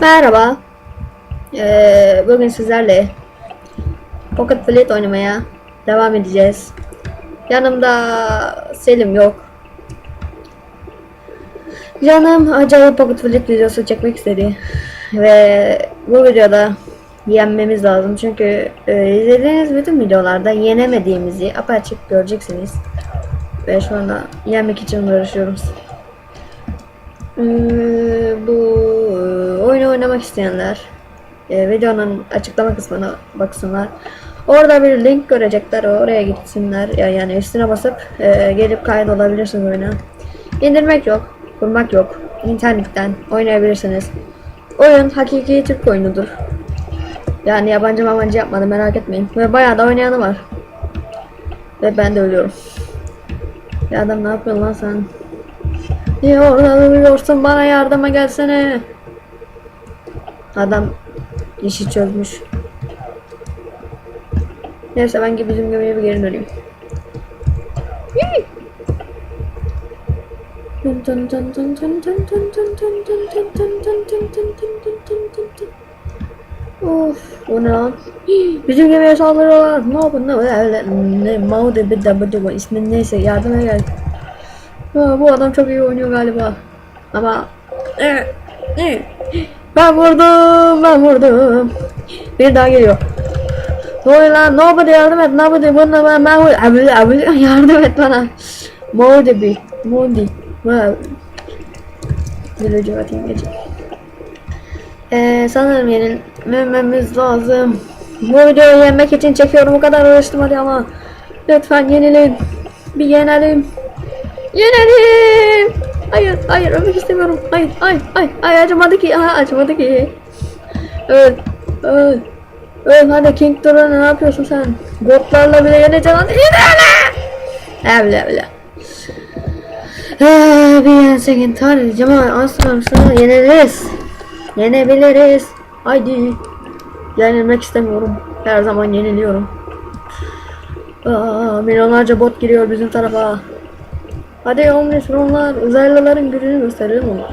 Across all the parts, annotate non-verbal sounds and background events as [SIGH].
Merhaba. Ee, bugün sizlerle Pocket Fleet oynamaya devam edeceğiz. Yanımda Selim yok. Canım acayip Pocket Fleet videosu çekmek istedi. Ve bu videoda yenmemiz lazım. Çünkü e, izlediğiniz bütün videolarda yenemediğimizi apaçık göreceksiniz. Ve şu anda yenmek için uğraşıyorum. Bu e, oynamak isteyenler e, videonun açıklama kısmına baksınlar. Orada bir link görecekler. Oraya gitsinler. Ya- Yani üstüne basıp e, gelip kaydolabilirsiniz oyuna. İndirmek yok. Kurmak yok. İnternetten oynayabilirsiniz. Oyun hakiki Türk oyunudur. Yani yabancı mamancı yapmadı merak etmeyin. Ve bayağı da oynayanı var. Ve ben de ölüyorum. Ya adam ne yapıyorsun lan sen? Niye orada duruyorsun bana yardıma gelsene. Adam işi çözmüş. Neyse ben bizim gemiye bir geri döneyim. Of, bu ne lan? Bizim gemiye saldırıyorlar. Ne yapın? Ne öyle ne Maudi bir de bu ismin neyse yardıma gel. Bu adam çok iyi oynuyor galiba. Ama ne ne ben vurdum ben vurdum. Bir daha geliyor. Oluyor lan? Nobody yardım et. Nobody bana ben ben vur. Abi abi [LAUGHS] yardım et bana. Modi bir. Modi. Wow. Village atayım geçeyim. Ee, sanırım yenilmemiz lazım. Bu videoyu yenmek için çekiyorum. O kadar uğraştım hadi ama. Lütfen yenilin. Bir yenelim. Yenelim. Hayır, hayır ölmek istemiyorum. Hayır, hayır, hayır, hayır acımadı ki. Aha, acımadı ki. Öl, öl. Öl hadi King Duran ne yapıyorsun sen? Botlarla bile yeneceksin hadi yenelim. Evle evle. Bir yensek intihar edeceğim ama aslanım sana yeneriz. Yenebiliriz. Haydi. Yenilmek istemiyorum. Her zaman yeniliyorum. Aa, milyonlarca bot giriyor bizim tarafa. Hadi Omnisronlar uzaylıların gücünü gösterelim ona.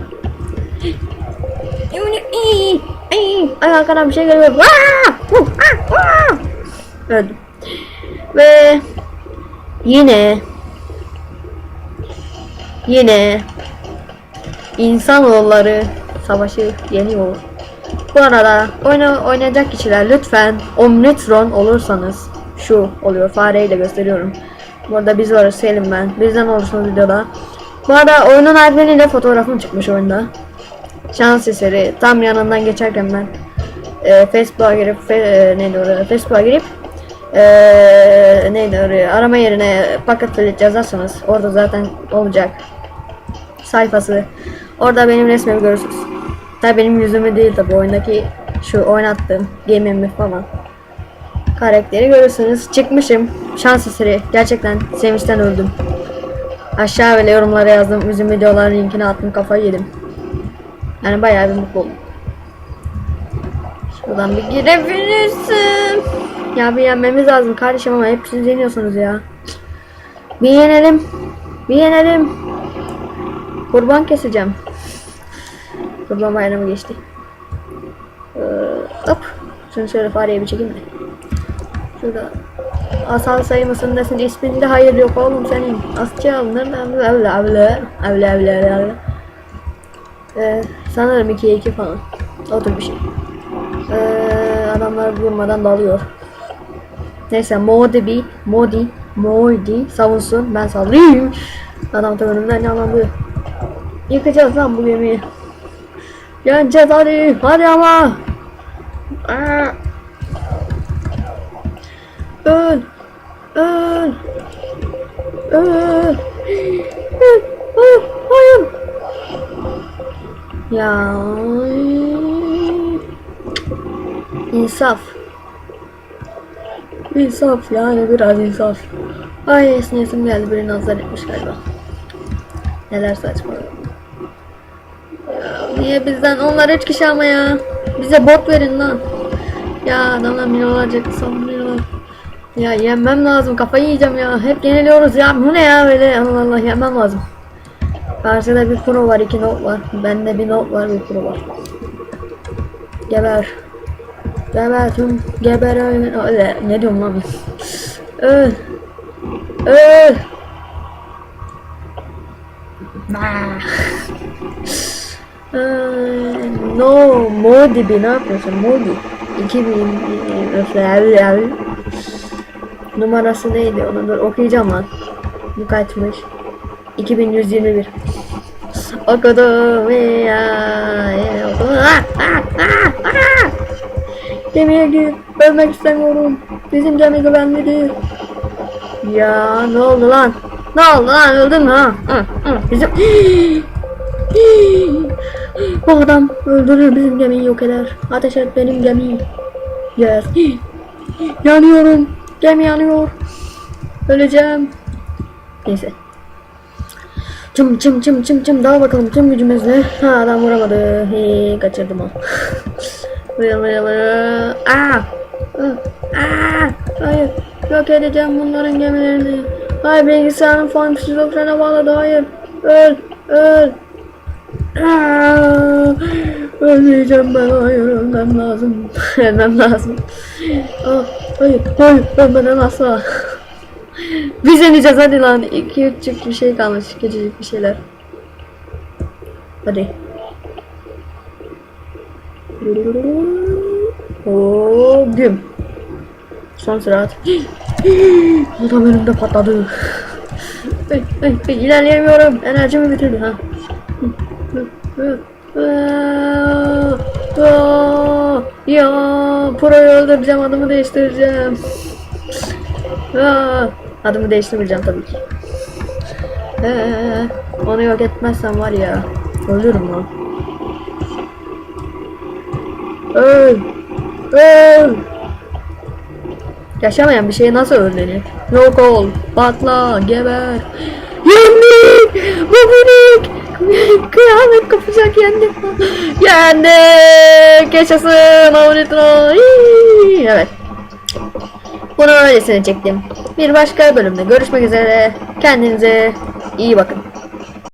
Ay arkadan bir şey geliyor. Öldüm. Ve yine yine insanoğulları savaşı yeniyor. Bu arada oyna, oynayacak kişiler lütfen Omnitron olursanız şu oluyor fareyi de gösteriyorum. Burada biz varız Selim ben. Bizden olursunuz videoda. Bu arada oyunun adminiyle fotoğrafım çıkmış oyunda. Şans eseri tam yanından geçerken ben e, Facebook'a girip fe, e, neydi oraya Facebook'a girip e, neydi oraya arama yerine Pocket Fleet yazarsanız orada zaten olacak sayfası. Orada benim resmimi görürsünüz. Tabi benim yüzümü değil tabi oyundaki şu oynattığım gemimi falan karakteri görürsünüz. Çıkmışım. Şans eseri. Gerçekten sevinçten öldüm. Aşağı böyle yorumlara yazdım. Bizim videoların linkini attım. Kafayı yedim. Yani bayağı bir mutlu oldum. Şuradan bir girebilirsin. Ya bir yenmemiz lazım kardeşim ama hep siz yeniyorsunuz ya. Bir yenelim. Bir yenelim. Kurban keseceğim. Kurban bayramı geçti. Ee, hop. Şunu şöyle fareye bir çekeyim de. Şurada asal sayımısın desin isminde hayır yok oğlum senin. Asçı alınır da avle avle avle avle avle avle. Ee, sanırım 2'ye 2 falan. O tür bir şey. Ee, adamlar vurmadan dalıyor. Neyse Modi bir Modi Modi savunsun ben saldırayım. Adam da önümden yalandı. Yıkacağız lan bu gemiyi. Yeneceğiz hadi hadi ama. Aa. Öl. Öl. Öl. Öl. Hayır. Hayır. Ya. İnsaf. İnsaf yani biraz insaf. Ay esnesim geldi biri nazar etmiş galiba. Neler saçma. Ya, niye bizden onlar üç kişi ama ya. Bize bot verin lan. Ya adamlar milyonlarca savunuyorlar. Ya yenmem lazım kafayı yiyeceğim ya. Hep yeniliyoruz ya. Bu ne ya böyle Allah Allah yenmem lazım. Karşıda bir pro var iki not var. Bende bir not var bir pro var. Geber. Geber tüm geber öyle. öyle. Ne diyorum lan? Öl. Öl. No, Modi bir ne yapıyorsun Modi? 2000 öfler numarası neydi onu dur okuyacağım lan. Bu kaçmış? 2121. Okudum ya. Gemiye gir. Ölmek istemiyorum. Bizim gemi güvenli. Ya ne oldu lan? Ne oldu lan? Öldün mü ha? Hı, hı. Bizim... Bu adam öldürür bizim gemiyi yok eder. Ateş et benim gemiyi. Yes. [GASPS] Yanıyorum. Gemi yanıyor. Öleceğim. Neyse. Çım çım çım çım çım daha bakalım tüm gücümüzle. Ha adam vuramadı. He kaçırdım o. [LAUGHS] Vıya vıya vıya. Aa! Aa! Hayır. Yok edeceğim bunların gemilerini. Hayır bilgisayarın fan şizofrene bağladı. Hayır. Öl. Öl. Aa! Ölmeyeceğim ben. Hayır ölmem lazım. [LAUGHS] ölmem lazım. Aa, hayır. Hayır. Ölmeden asla. [LAUGHS] Biz yeneceğiz hadi lan. 2 3 bir şey kalmış. Küçücük bir şeyler. Hadi. Oo, güm. Son sürat. [GASPS] Adam önümde patladı. İlerleyemiyorum. Enerjimi bitirdi ha. Aa, Ya, Pro'yu öldüreceğim adımı değiştireceğim. Aa, adımı değiştirmeyeceğim tabii ki. Ee, onu yok etmezsem var ya ölürüm lan. Öl! Öl! Yaşamayan bir şeye nasıl öllenir? Yok ol, patla, geber. Yendik! Babanik! Kıyamet kopacak yendik. Yendik! Yaşasın Avnitro! Evet. Bunu öylesine çektim. Bir başka bölümde görüşmek üzere. Kendinize iyi bakın.